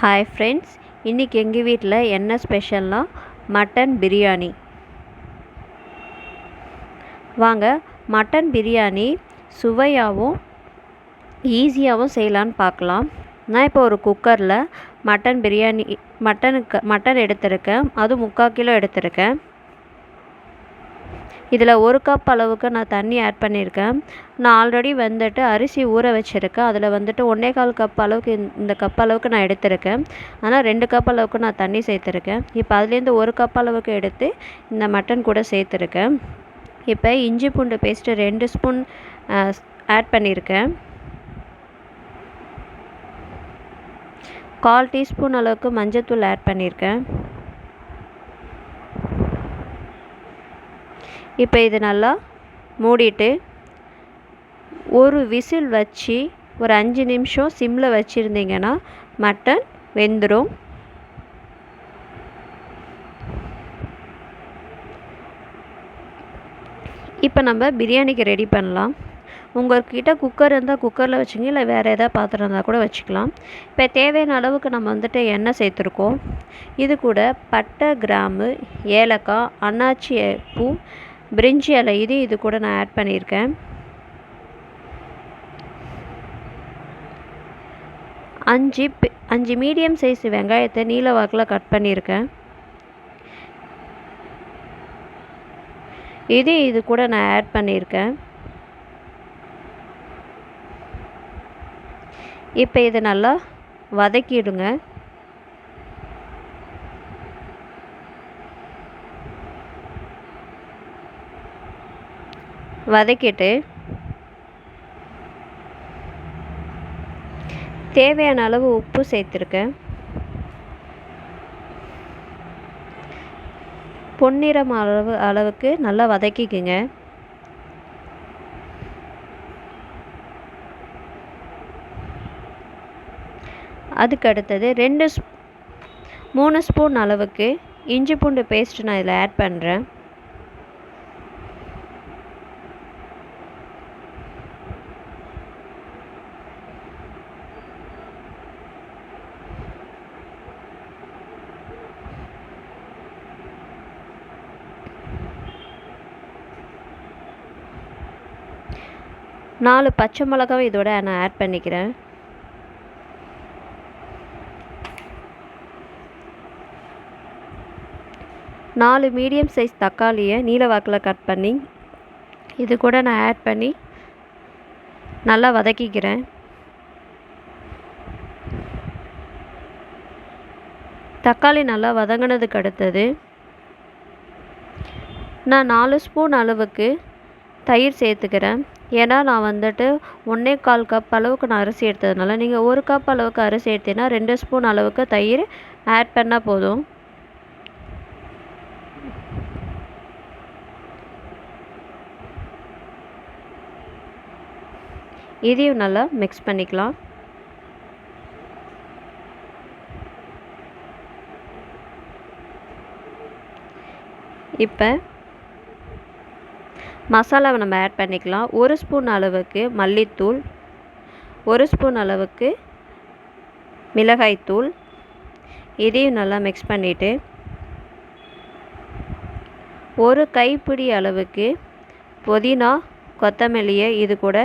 Hi friends இன்றைக்கி எங்கள் வீட்டில் என்ன ஸ்பெஷல்னால் மட்டன் பிரியாணி வாங்க மட்டன் பிரியாணி சுவையாகவும் ஈஸியாகவும் செய்யலான்னு பார்க்கலாம். நான் இப்போ ஒரு குக்கரில் மட்டன் பிரியாணி மட்டனுக்கு மட்டன் எடுத்திருக்கேன். அது முக்கால் கிலோ எடுத்திருக்கேன். இதில் ஒரு கப் அளவுக்கு நான் தண்ணி ஆட் பண்ணியிருக்கேன். நான் ஆல்ரெடி வந்துட்டு அரிசி ஊற வச்சுருக்கேன். அதில் வந்துட்டு ஒன்றே கால் கப் அளவுக்கு இந்த- கப் அளவுக்கு நான் எடுத்திருக்கேன். ஆனால் ரெண்டு கப் அளவுக்கு நான் தண்ணி சேர்த்துருக்கேன். இப்போ அதுலேருந்து ஒரு கப் அளவுக்கு எடுத்து இந்த மட்டன் கூட சேர்த்துருக்கேன். இப்போ இஞ்சி பூண்டு பேஸ்ட்டு ரெண்டு ஸ்பூன் ஆட் பண்ணியிருக்கேன். கால் டீஸ்பூன் அளவுக்கு மஞ்சத்தூள் ஆட் பண்ணியிருக்கேன். இப்போ இது நல்லா மூடிட்டு ஒரு விசில் வச்சு ஒரு அஞ்சு நிமிஷம் சிம்மில் வச்சுருந்தீங்கன்னா மட்டன் வெந்துடும் இப்போ நம்ம பிரியாணிக்கு ரெடி பண்ணலாம். உங்கள்கிட்ட குக்கர் இருந்தால் குக்கரில் வச்சுங்க இல்லை வேறு எதாவது பாத்திரம் இருந்தால் கூட வச்சுக்கலாம். இப்போ தேவையான அளவுக்கு நம்ம வந்துட்டு எண்ணெய் சேர்த்துருக்கோம். இது கூட பட்டை கிராம்பு ஏலக்காய் அன்னாச்சி பூ பிரிஞ்சி இலை இது இது கூட நான் ஆட் பண்ணியிருக்கேன். அஞ்சு அஞ்சு மீடியம் சைஸ் வெங்காயத்தை நீல வாக்கில் கட் பண்ணியிருக்கேன். இது இது கூட நான் ஆட் பண்ணியிருக்கேன். இப்போ இதை நல்லா வதக்கிடுங்க. வதக்கிட்டு தேவையான அளவு உப்பு சேர்த்துருக்கேன். பொன்னிறம் அளவு அளவுக்கு நல்லா வதக்கிக்குங்க. அதுக்கு அடுத்தது ரெண்டு ஸ்பூ மூணு ஸ்பூன் அளவுக்கு இஞ்சி பூண்டு பேஸ்ட் நான் இதில் ஆட் பண்ணுறேன். நாலு பச்சை மிளகாவும் இதோட நான் ஆட் பண்ணிக்கிறேன். நாலு மீடியம் சைஸ் தக்காளியை நீல வாக்கில் கட் பண்ணி இது கூட நான் ஆட் பண்ணி நல்லா வதக்கிக்கிறேன். தக்காளி நல்லா வதங்கினதுக்கு அடுத்தது நான் நாலு ஸ்பூன் அளவுக்கு தயிர் சேர்த்துக்கிறேன். ஏன்னா நான் வந்துட்டு ஒன்றே கால் கப் அளவுக்கு நான் அரிசி எடுத்ததுனால நீங்கள் ஒரு கப் அளவுக்கு அரிசி எடுத்தீங்கன்னா ரெண்டு ஸ்பூன் அளவுக்கு தயிர் ஆட் பண்ணால் போதும். இதையும் நல்லா மிக்ஸ் பண்ணிக்கலாம். இப்போ மசாலாவை நம்ம ஆட் பண்ணிக்கலாம். ஒரு ஸ்பூன் அளவுக்கு மல்லித்தூள் ஒரு ஸ்பூன் அளவுக்கு மிளகாய்த்தூள். இதையும் நல்லா மிக்ஸ் பண்ணிவிட்டு ஒரு கைப்பிடி அளவுக்கு புதினா கொத்தமல்லியை இது கூட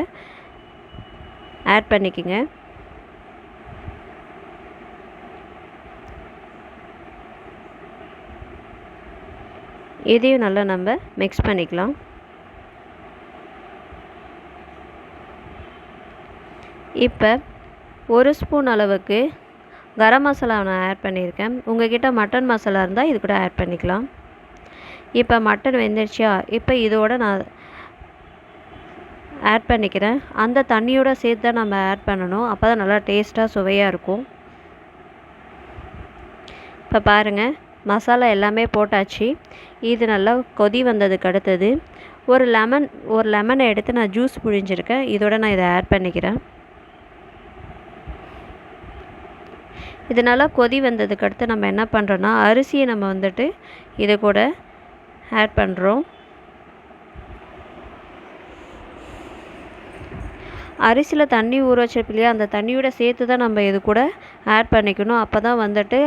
ஆட் பண்ணிக்கோங்க. இதையும் நல்லா நம்ம மிக்ஸ் பண்ணிக்கலாம். இப்போ ஒரு ஸ்பூன் அளவுக்கு கரம் மசாலா நான் ஆட் பண்ணியிருக்கேன். உங்ககிட்ட மட்டன் மசாலா இருந்தால் இது கூட ஆட் பண்ணிக்கலாம். இப்போ மட்டன் வெந்துருச்சா? இப்போ இதோட நான் ஆட் பண்ணிக்கிறேன். அந்த தண்ணியோட சேர்த்து தான் நம்ம ஆட் பண்ணணும். அப்போ தான் நல்லா டேஸ்ட்டாக சுவையாக இருக்கும். இப்போ பாருங்கள் மசாலா எல்லாமே போட்டாச்சு. இது நல்லா கொதி வந்ததுக்கு அடுத்தது. ஒரு லெமன் ஒரு லெமனை எடுத்து நான் ஜூஸ் புழிஞ்சிருக்கேன். இதோட நான் இதை ஆட் பண்ணிக்கிறேன். இது நல்லா கொதி வந்ததுக்கு அடுத்து நம்ம என்ன பண்ணுறோன்னா அரிசியை நம்ம வந்துட்டு இது கூட ஆட் பண்ணுறோம் அரிசியில் தண்ணி ஊற வச்சிருப்போம் இல்லையா அந்த தண்ணியோட சேர்த்து தான் நம்ம இது கூட ஆட் பண்ணிக்கணும். அப்போ தான் வந்துட்டு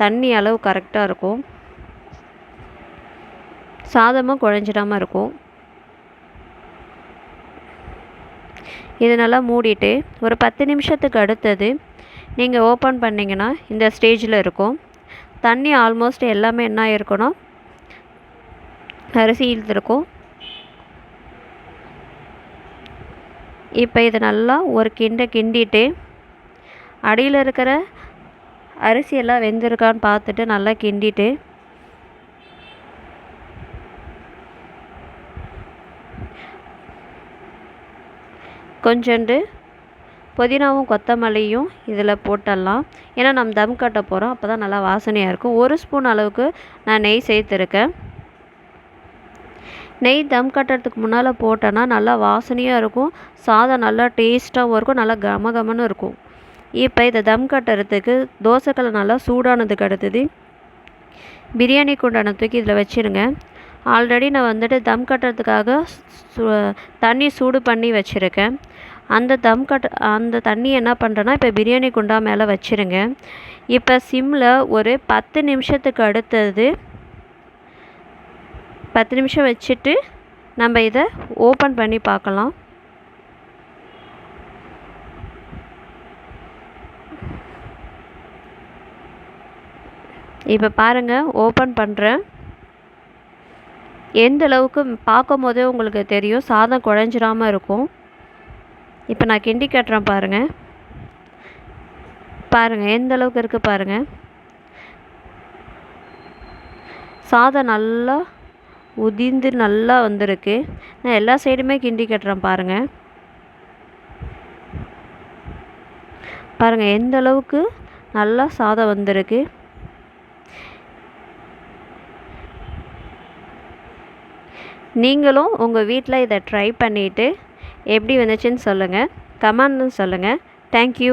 தண்ணி அளவு கரெக்டாக இருக்கும். சாதமும் குழஞ்சிடாமல் இருக்கும். இது நல்லா மூடிட்டு ஒரு பத்து நிமிஷத்துக்கு அடுத்தது நீங்கள் ஓப்பன் பண்ணிங்கன்னா இந்த ஸ்டேஜில் இருக்கும். தண்ணி ஆல்மோஸ்ட் எல்லாமே என்ன இருக்கணும் அரிசி இழுத்துருக்கும். இப்போ இதை நல்லா ஒரு கிண்ட கிண்டிட்டு அடியில் இருக்கிற அரிசி எல்லாம் வெந்திருக்கான்னு பார்த்துட்டு நல்லா கிண்டிட்டு கொஞ்சோண்டு புதினாவும் கொத்தமல்லியும் இதில் போட்டுடலாம் ஏன்னா நம்ம தம் கட்ட போகிறோம் அப்போ தான் நல்லா வாசனையாக இருக்கும். ஒரு ஸ்பூன் அளவுக்கு நான் நெய் சேர்த்துருக்கேன். நெய் தம் கட்டுறதுக்கு முன்னால் போட்டோன்னா நல்லா வாசனையாக இருக்கும். சாதம் நல்லா டேஸ்ட்டாகவும் இருக்கும். நல்லா கம கமன்னு இருக்கும். இப்போ இதை தம் கட்டுறதுக்கு தோசைக்கல்லை நல்லா சூடானதுக்கு அடுத்தது பிரியாணி குண்டான தூக்கி இதில் வச்சுருங்க. ஆல்ரெடி நான் வந்துட்டு தம் கட்டுறதுக்காக சு தண்ணி சூடு பண்ணி வச்சுருக்கேன். அந்த தம் கட் அந்த தண்ணி என்ன பண்ணுறேன்னா இப்போ பிரியாணி குண்டா மேலே வச்சுருங்க. இப்போ சிம்மில் ஒரு பத்து நிமிஷத்துக்கு அடுத்தது பத்து நிமிஷம் வச்சுட்டு நம்ம இதை ஓப்பன் பண்ணி பார்க்கலாம். இப்போ பாருங்கள் ஓப்பன் பண்ணுறேன் எந்த அளவுக்கு பார்க்கும் போதே உங்களுக்கு தெரியும் சாதம் குழஞ்சிராமல் இருக்கும். இப்போ நான் கிண்டி கட்டுறேன் பாருங்கள் பாருங்கள் எந்த அளவுக்கு இருக்குது பாருங்கள் சாதம் நல்லா உதிர்ந்து நல்லா வந்திருக்கு. நான் எல்லா சைடுமே கிண்டி கட்டுறேன் பாருங்கள் பாருங்கள் எந்த அளவுக்கு நல்லா சாதம் வந்திருக்கு. நீங்களும் உங்கள் வீட்டில் இதை ட்ரை பண்ணிவிட்டு எப்படி வந்துச்சுன்னு சொல்லுங்கள் கமெண்ட்னு சொல்லுங்கள் தேங்க்யூ